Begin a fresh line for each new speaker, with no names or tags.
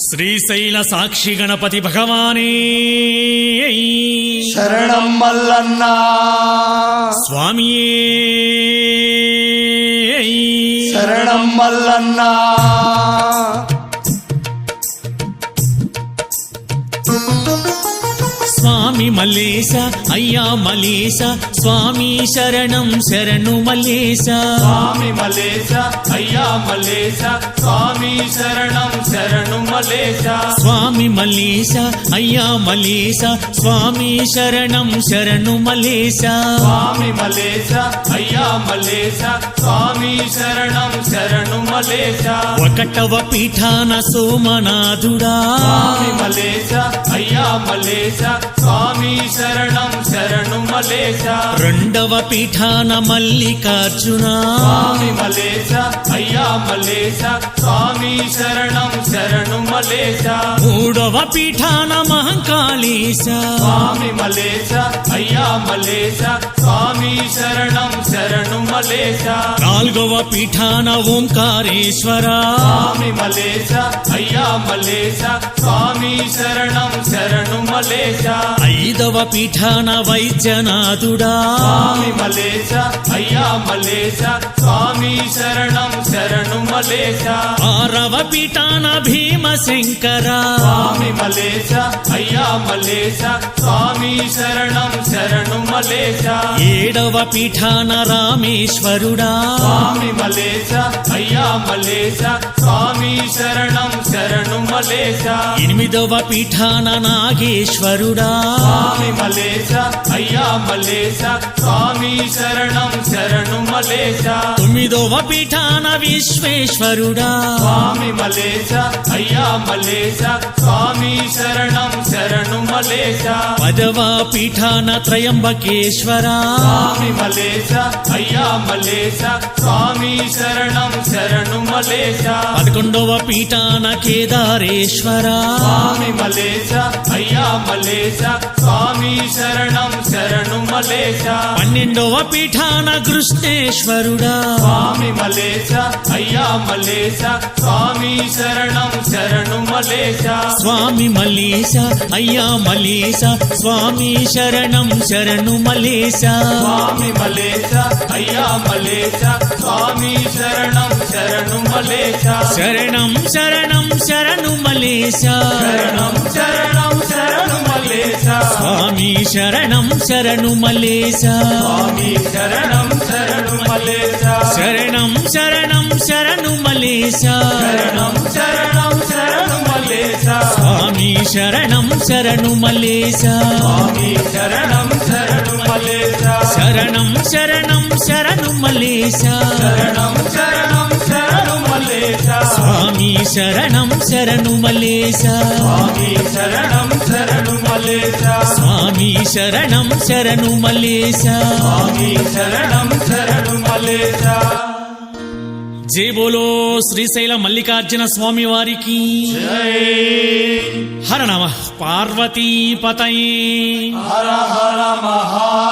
శ్రీశైల సాక్షి గణపతి భగవానే.
శరణం మల్లన్న.
స్వామియే.
శరణం మల్లన్న.
మల్లేశ అయ్యా మల్లేశ స్వామి శరణం శరణు మల్లేశ.
స్వామి మలేశ అయ్యా మలేశ స్వామి శరణం శరణు మలేశ
స్వామి మల్లేశ అయ్యా మల్లేశ స్వామి శరణం శరణు మల్లేశ.
స్వామి మలేశ అయ్యా మలేశ స్వామి శరణం శరణు మలేశ
ఒకటవ పీఠాన సోమనాథుడా.
స్వామి మలేశ అయ్యా మలేశ శరణం శరణు మలేశ.
రెండవ పీఠాన మల్లికార్జున.
స్వామి మలేశ అయ్యా మలేశ స్వామి శరణం శరణు మలేశ.
మూడవ పీఠాన మహంకాళేశ.
స్వామి మలేశ అయ్యా మలేశ స్వామి శరణం శరణు మలేశ
నాలుగవ పీఠాన ఓంకారేశ్వర.
స్వామి మలేశ అయ్యా మలేశ స్వామి శరణం శరణు మలేశ
ఐదవ పీఠాన వైద్యనాథుడా.
స్వామి మలేశ అయ్యా మలేశ స్వామి శరణం శరణు మలేశ
ఆరవ పీఠాన భీమశంకర.
స్వామి మలేశ అయ్యా మలేశ స్వామి శరణం శరణు మలేశ
ఏడవ పీఠాన రామేశ్వరుడా.
స్వామి మలేశ అయ్యా మలేశ స్వామి శరణం శరణు మలేశ
ఎనిమిదవ పీఠాన నాగేశ్వరుడా.
స్వామి మలేశ అయ్యా మలేశ స్వామి శరణం శరణు మలేశ
తొమ్మిదవ పీఠాన విశ్వేశ్వరుడా
స్వామి మలేశ అయ్యా మలేశ స్వామి శరణం శరణు మలేశ
పదవ పీఠాన త్రయంబకేశ్వరా.
స్వామి మలేశ అయ్యా మలేశ స్వామి శరణం.
పదకొండవ పీఠాన కేదారేశ్వరా.
స్వామి మలేశ అయ్యా మలేశ స్వామి శరణం శరణు మలేశ
పన్నెండవ పీఠాన కృష్ణేశ్వరుడా.
స్వామి మలేశ అయ్యా మలేశ స్వామి శరణం శరణు మలేశ
స్వామి మల్లేశ అయ్యా మల్లేశ స్వామి శరణం శరణు మల్లేశ
స్వామి మలేశ మలేశ స్వామి శరణం శరణు మలేశ
శరణం శరణం శరణు మల్లేశ
శరణం శరణం శరణు మలేశ
స్వామి శరణం శరణు
స్వామి శరణం శరణు మలేశ
శరణం శరణం శరణు
శరణం శరణం శరణు మలేశ
స్వామి శరణం శరణు మల్లేశ
స్వామి శరణం శరణు మలేశ
శరణం శరణం శరణు మల్లేశ.
శరణం శరణం శరణు మలేశ
స్వామి శరణం శరణు మల్లేశ.
స్వామి శరణం శరణు
స్వామి శరణం శరణు మల్లేశ.
స్వామి శరణం శరణు
జై బోలో శ్రీశైల మల్లికార్జున స్వామి వారికి. హర నమ పార్వతీ పతయే.
హర హర మహాదేవా.